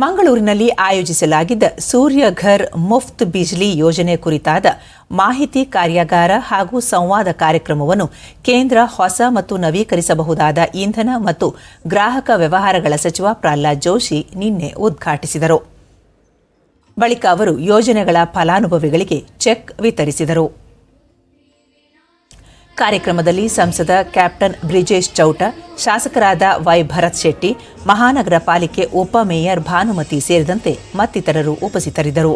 ಮಂಗಳೂರಿನಲ್ಲಿ ಆಯೋಜಿಸಲಾಗಿದ್ದ ಸೂರ್ಯ ಘರ್ ಮುಫ್ತ್ ಬಿಜ್ಲಿ ಯೋಜನೆ ಕುರಿತಾದ ಮಾಹಿತಿ ಕಾರ್ಯಾಗಾರ ಹಾಗೂ ಸಂವಾದ ಕಾರ್ಯಕ್ರಮವನ್ನು ಕೇಂದ್ರ ಹೊಸ ಮತ್ತು ನವೀಕರಿಸಬಹುದಾದ ಇಂಧನ ಮತ್ತು ಗ್ರಾಹಕ ವ್ಯವಹಾರಗಳ ಸಚಿವ ಪ್ರಹ್ಲಾದ್ ಜೋಶಿ ನಿನ್ನೆ ಉದ್ಘಾಟಿಸಿದರು. ಬಳಿಕ ಅವರು ಯೋಜನೆಗಳ ಫಲಾನುಭವಿಗಳಿಗೆ ಚೆಕ್ ವಿತರಿಸಿದರು. ಕಾರ್ಯಕ್ರಮದಲ್ಲಿ ಸಂಸದ ಕ್ಯಾಪ್ಟನ್ ಬ್ರಿಜೇಶ್ ಚೌಟ ಶಾಸಕರಾದ ವೈ ಭರತ್ ಶೆಟ್ಟಿ ಮಹಾನಗರ ಪಾಲಿಕೆ ಉಪ ಮೇಯರ್ ಭಾನುಮತಿ ಸೇರಿದಂತೆ ಮತ್ತಿತರರು ಉಪಸ್ಥಿತರಿದ್ದರು.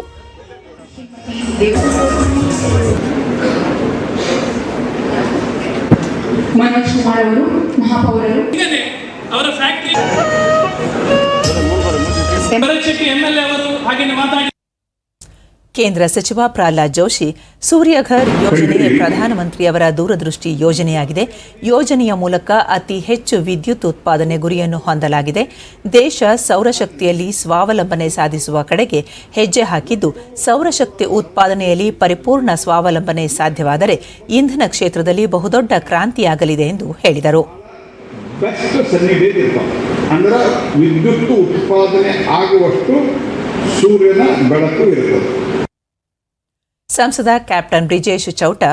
ಅವರು ಕೇಂದ್ರ ಸಚಿವ ಪ್ರಹ್ಲಾದ್ ಜೋಶಿ ಸೂರ್ಯಘರ್ ಯೋಜನೆ ಪ್ರಧಾನಮಂತ್ರಿಯವರ ದೂರದೃಷ್ಟಿ ಯೋಜನೆಯಾಗಿದೆ. ಯೋಜನೆಯ ಮೂಲಕ ಅತಿ ಹೆಚ್ಚು ವಿದ್ಯುತ್ ಉತ್ಪಾದನೆ ಗುರಿಯನ್ನು ಹೊಂದಲಾಗಿದೆ. ದೇಶ ಸೌರಶಕ್ತಿಯಲ್ಲಿ ಸ್ವಾವಲಂಬನೆ ಸಾಧಿಸುವ ಕಡೆಗೆ ಹೆಜ್ಜೆ ಹಾಕಿದ್ದು ಸೌರಶಕ್ತಿ ಉತ್ಪಾದನೆಯಲ್ಲಿ ಪರಿಪೂರ್ಣ ಸ್ವಾವಲಂಬನೆ ಸಾಧ್ಯವಾದರೆ ಇಂಧನ ಕ್ಷೇತ್ರದಲ್ಲಿ ಬಹುದೊಡ್ಡ ಕ್ರಾಂತಿಯಾಗಲಿದೆ ಎಂದು ಹೇಳಿದರು. ವಿದ್ಯುತ್ ಉತ್ಪಾದನೆ ಆಗುವಷ್ಟು ಸೂರ್ಯನ ಬೆಳಕು ಇರ್ತದೆ. ಸಂಸದ ಕ್ಯಾಪ್ಟನ್ ಬ್ರಿಜೇಶ್ ಚೌಟ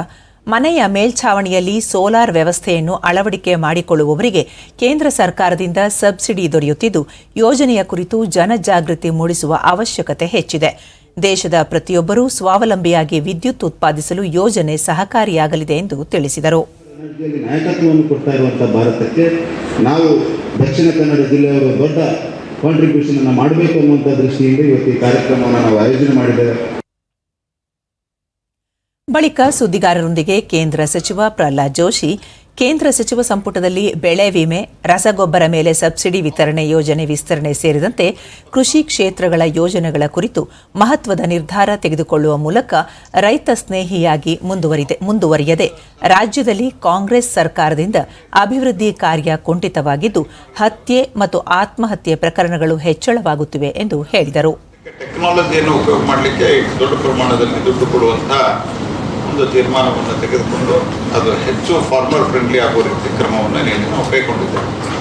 ಮನೆಯ ಮೇಲ್ಛಾವಣಿಯಲ್ಲಿ ಸೋಲಾರ್ ವ್ಯವಸ್ಥೆಯನ್ನು ಅಳವಡಿಕೆ ಮಾಡಿಕೊಳ್ಳುವವರಿಗೆ ಕೇಂದ್ರ ಸರ್ಕಾರದಿಂದ ಸಬ್ಸಿಡಿ ದೊರೆಯುತ್ತಿದ್ದು, ಯೋಜನೆಯ ಕುರಿತು ಜನಜಾಗೃತಿ ಮೂಡಿಸುವ ಅವಶ್ಯಕತೆ ಹೆಚ್ಚಿದೆ. ದೇಶದ ಪ್ರತಿಯೊಬ್ಬರೂ ಸ್ವಾವಲಂಬಿಯಾಗಿ ವಿದ್ಯುತ್ ಉತ್ಪಾದಿಸಲು ಯೋಜನೆ ಸಹಕಾರಿಯಾಗಲಿದೆ ಎಂದು ತಿಳಿಸಿದರು. ನಾಯಕತ್ವವನ್ನು ಕೊಡ್ತಾ ಭಾರತಕ್ಕೆ ನಾವು ದಕ್ಷಿಣ ಕನ್ನಡ ಜಿಲ್ಲೆಯವರು ದೊಡ್ಡ ಕಾಂಟ್ರಿಬ್ಯೂಷನ್ ಮಾಡಬೇಕು ಅನ್ನುವಂಥ ದೃಷ್ಟಿಯಿಂದ ಇವತ್ತು ಈ ಕಾರ್ಯಕ್ರಮವನ್ನು ನಾವು ಆಯೋಜನೆ ಮಾಡಿದ್ದೇವೆ. ಬಳಿಕ ಸುದ್ದಿಗಾರರೊಂದಿಗೆ ಕೇಂದ್ರ ಸಚಿವ ಪ್ರಹ್ಲಾದ್ ಜೋಶಿ, ಕೇಂದ್ರ ಸಚಿವ ಸಂಪುಟದಲ್ಲಿ ಬೆಳೆ ವಿಮೆ, ರಸಗೊಬ್ಬರ ಮೇಲೆ ಸಬ್ಸಿಡಿ ವಿತರಣೆ ಯೋಜನೆ ವಿಸ್ತರಣೆ ಸೇರಿದಂತೆ ಕೃಷಿ ಕ್ಷೇತ್ರಗಳ ಯೋಜನೆಗಳ ಕುರಿತು ಮಹತ್ವದ ನಿರ್ಧಾರ ತೆಗೆದುಕೊಳ್ಳುವ ಮೂಲಕ ರೈತ ಸ್ನೇಹಿಯಾಗಿ ಮುಂದುವರಿದೆ, ಮುಂದುವರಿಯದೆ ರಾಜ್ಯದಲ್ಲಿ ಕಾಂಗ್ರೆಸ್ ಸರ್ಕಾರದಿಂದ ಅಭಿವೃದ್ಧಿ ಕಾರ್ಯ ಕುಂಠಿತವಾಗಿದ್ದು, ಹತ್ಯೆ ಮತ್ತು ಆತ್ಮಹತ್ಯೆ ಪ್ರಕರಣಗಳು ಹೆಚ್ಚಳವಾಗುತ್ತಿವೆ ಎಂದು ಹೇಳಿದರು. ಟೆಕ್ನಾಲಜಿಯನ್ನು ಉಪಯೋಗ ಮಾಡಲಿಕ್ಕೆ ದೊಡ್ಡ ಪ್ರಮಾಣದಲ್ಲಿ ದುಡ್ಡು ಒಂದು ತೀರ್ಮಾನವನ್ನು ತೆಗೆದುಕೊಂಡು ಅದು ಹೆಚ್ಚು ಫಾರ್ಮರ್ ಫ್ರೆಂಡ್ಲಿ ಆಗೋ ರೀತಿ ಕ್ರಮವನ್ನು ನಾವು ಕೈಗೊಂಡಿದ್ದೇವೆ.